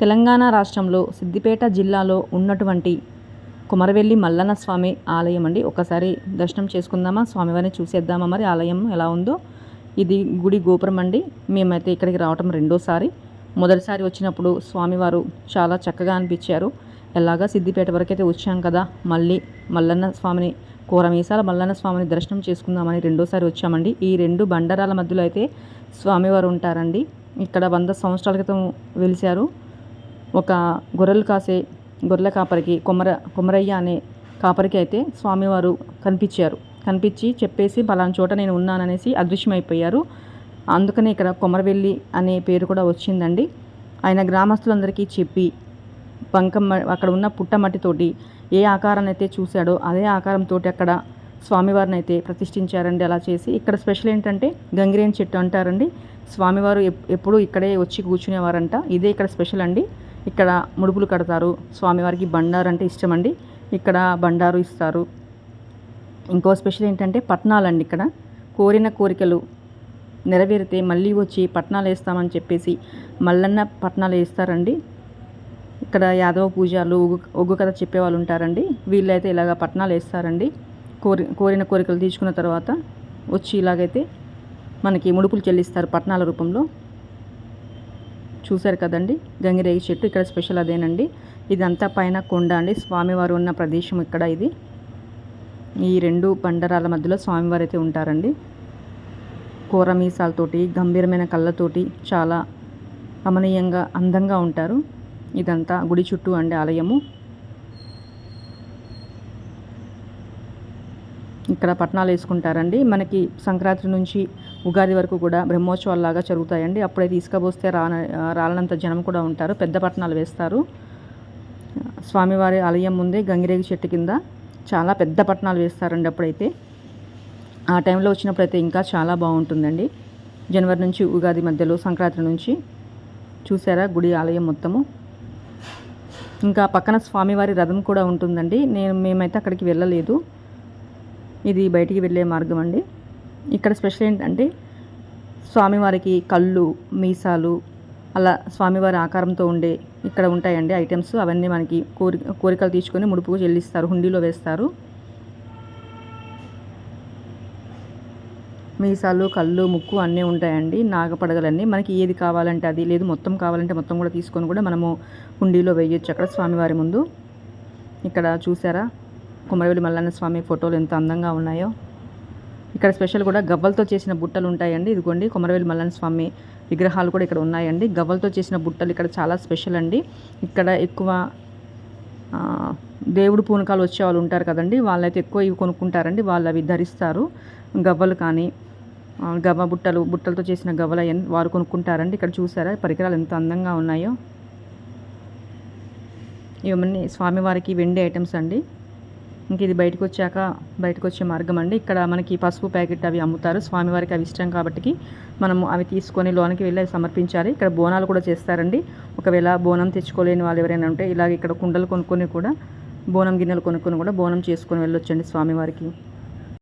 తెలంగాణ రాష్ట్రంలో సిద్దిపేట జిల్లాలో ఉన్నటువంటి కుమరవెల్లి మల్లన్న స్వామి ఆలయం అండి. ఒకసారి దర్శనం చేసుకుందామా? స్వామివారిని చూసేద్దామా మరి? ఆలయం ఎలా ఉందో? ఇది గుడి గోపురం అండి. మేమైతే ఇక్కడికి రావటం రెండోసారి. మొదటిసారి వచ్చినప్పుడు స్వామివారు చాలా చక్కగా అనిపించారు. ఎలాగా సిద్దిపేట వరకు అయితే వచ్చాం కదా మళ్ళీ మల్లన్న స్వామిని కూరమీసాల మల్లన్న స్వామిని దర్శనం చేసుకుందామని రెండోసారి వచ్చామండి. ఈ రెండు బండరాల మధ్యలో అయితే స్వామివారు ఉంటారండి. ఇక్కడ వంద సంవత్సరాల క్రితం వెలిశారు. ఒక గొర్రెలు కాసే గొర్రెల కాపరికి కొమర కొమరయ్య అనే కాపరికి అయితే స్వామివారు కనిపించారు. కనిపించి చెప్పేసి పలానా చోట నేను ఉన్నాననేసి అదృశ్యమైపోయారు. అందుకనే ఇక్కడ కొమరవెల్లి అనే పేరు కూడా వచ్చిందండి. ఆయన గ్రామస్తులందరికీ చెప్పి బంకమ్మ అక్కడ ఉన్న పుట్టమట్టితోటి ఏ ఆకారాన్ని అయితే చూశాడో అదే ఆకారంతో అక్కడ స్వామివారిని అయితే ప్రతిష్ఠించారండి. అలా చేసి ఇక్కడ స్పెషల్ ఏంటంటే గంగిరేని చెట్టు అంటారండి. స్వామివారు ఎప్పుడూ ఇక్కడే వచ్చి కూర్చునేవారంట. ఇదే ఇక్కడ స్పెషల్ అండి. ఇక్కడ ముడుపులు కడతారు. స్వామివారికి బండారు అంటే ఇష్టం అండి ఇక్కడ బండారు ఇస్తారు. ఇంకో స్పెషల్ ఏంటంటే పట్నాలండి ఇక్కడ. కోరిన కోరికలు నెరవేరితే మళ్ళీ వచ్చి పట్నాలు వేస్తామని చెప్పేసి మల్లన్న పట్నాలు వేస్తారండి. ఇక్కడ యాదవ పూజలు ఒగ్గు ఒగ్గు కథ చెప్పేవాళ్ళు ఉంటారండి. వీళ్ళైతే ఇలాగ పట్నాలు వేస్తారండి. కోరి కోరిన కోరికలు తీసుకున్న తర్వాత వచ్చి ఇలాగైతే మనకి ముడుపులు చెల్లిస్తారు పట్నాల రూపంలో. చూశారు కదండి. గంగిరేగి చెట్టు ఇక్కడ స్పెషల్ అదేనండి. ఇదంతా పైన కొండ అండి. స్వామివారు ఉన్న ప్రదేశం ఇక్కడ ఇది. ఈ రెండు బండరాల మధ్యలో స్వామివారు అయితే ఉంటారండి. కూర మీసాలతోటి గంభీరమైన కళ్ళతోటి చాలా రమణీయంగా అందంగా ఉంటారు. ఇదంతా గుడి చుట్టూ అండి ఆలయము. ఇక్కడ పట్నాలు వేసుకుంటారండి. మనకి సంక్రాంతి నుంచి ఉగాది వరకు కూడా బ్రహ్మోత్సవాలు జరుగుతాయండి. అప్పుడే తీసుకపోస్తే రాన రాలనంత జనం కూడా ఉంటారు. పెద్ద పట్నాలు వేస్తారు. స్వామివారి ఆలయం ముందే గంగిరేగి చెట్టు కింద చాలా పెద్ద పట్నాలు వేస్తారండి అప్పుడైతే. ఆ టైంలో వచ్చినప్పుడు అయితే ఇంకా చాలా బాగుంటుందండి. జనవరి నుంచి ఉగాది మధ్యలో సంక్రాంతి నుంచి చూసారా గుడి ఆలయం మొత్తము? ఇంకా పక్కన స్వామివారి రథం కూడా ఉంటుందండి. నేను మేమైతే అక్కడికి వెళ్ళలేదు. ఇది బయటికి వెళ్ళే మార్గం అండి. ఇక్కడ స్పెషల్ ఏంటంటే స్వామివారికి కళ్ళు మీసాలు అలా స్వామివారి ఆకారంతో ఉండే ఇక్కడ ఉంటాయండి ఐటమ్స్. అవన్నీ మనకి కోరి కోరికలు తీసుకొని ముడుపుకు చెల్లిస్తారు హుండీలో వేస్తారు. మీసాలు కళ్ళు ముక్కు అన్నీ ఉంటాయండి నాగపడగలన్నీ. మనకి ఏది కావాలంటే అది లేదు మొత్తం కావాలంటే మొత్తం కూడా తీసుకొని కూడా మనము హుండీలో వేయొచ్చు అక్కడ స్వామివారి ముందు. ఇక్కడ చూసారా? కుమరవెల్లి మల్లన్న స్వామి ఫోటోలు ఎంత అందంగా ఉన్నాయో. ఇక్కడ స్పెషల్ కూడా గవ్వలతో చేసిన బుట్టలు ఉంటాయండి. ఇదిగోండి కుమరవెల్లి మల్లన్న స్వామి విగ్రహాలు కూడా ఇక్కడ ఉన్నాయండి. గవ్వలతో చేసిన బుట్టలు ఇక్కడ చాలా స్పెషల్ అండి. ఇక్కడ ఎక్కువ దేవుడు పూనకాలు వచ్చే వాళ్ళు ఉంటారు కదండి. వాళ్ళైతే ఎక్కువ ఇవి కొనుక్కుంటారండి. వాళ్ళు అవి ధరిస్తారు. గవ్వలు కానీ గవ్వ బుట్టలు బుట్టలతో చేసిన గవ్వలు వారు కొనుక్కుంటారండి. ఇక్కడ చూసారా పరికరాలు ఎంత అందంగా ఉన్నాయో. ఇవన్నీ స్వామివారికి వెండి ఐటమ్స్ అండి. ఇంక ఇది బయటకు వచ్చాక బయటకు వచ్చే మార్గం అండి. ఇక్కడ మనకి పసుపు ప్యాకెట్ అవి అమ్ముతారు. స్వామివారికి అవి ఇష్టం కాబట్టి మనము అవి తీసుకొని లోనికి వెళ్ళి అవి సమర్పించాలి. ఇక్కడ బోనాలు కూడా చేస్తారండి. ఒకవేళ బోనం తెచ్చుకోలేని వాళ్ళు ఎవరైనా ఉంటే ఇలాగ ఇక్కడ కుండలు కొనుక్కొని కూడా బోనం గిన్నెలు కొనుక్కొని కూడా బోనం చేసుకొని వెళ్ళొచ్చండి స్వామివారికి.